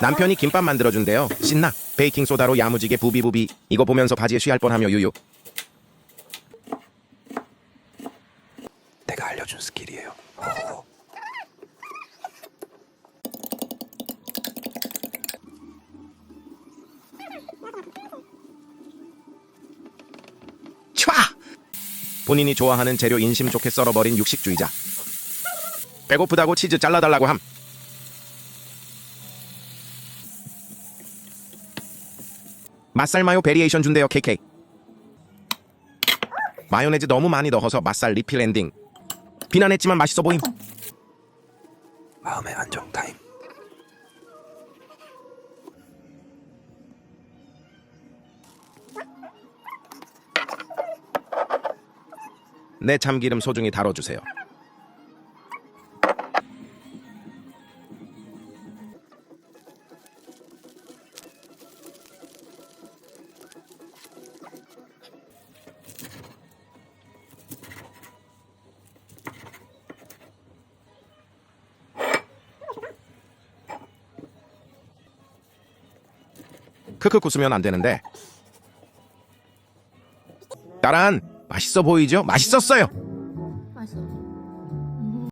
남편이 김밥 만들어준대요. 신나. 베이킹 소다로 야무지게 부비부비. 이거 보면서 바지에 쉬할 뻔하며 유유. 내가 알려준 스킬이에요. 어. 촤! 본인이 좋아하는 재료 인심 좋게 썰어버린 육식주의자. 배고프다고 치즈 잘라달라고 함. 맛살 마요 베리에이션 준대요 KK. 마요네즈 너무 많이 넣어서 맛살 리필 엔딩. 비난했지만 맛있어 보임. 마음의 안정 타임. 내 참기름 소중히 다뤄주세요. 크크 웃으면 안 되는데. 따란 맛있어 보이죠? 맛있었어요.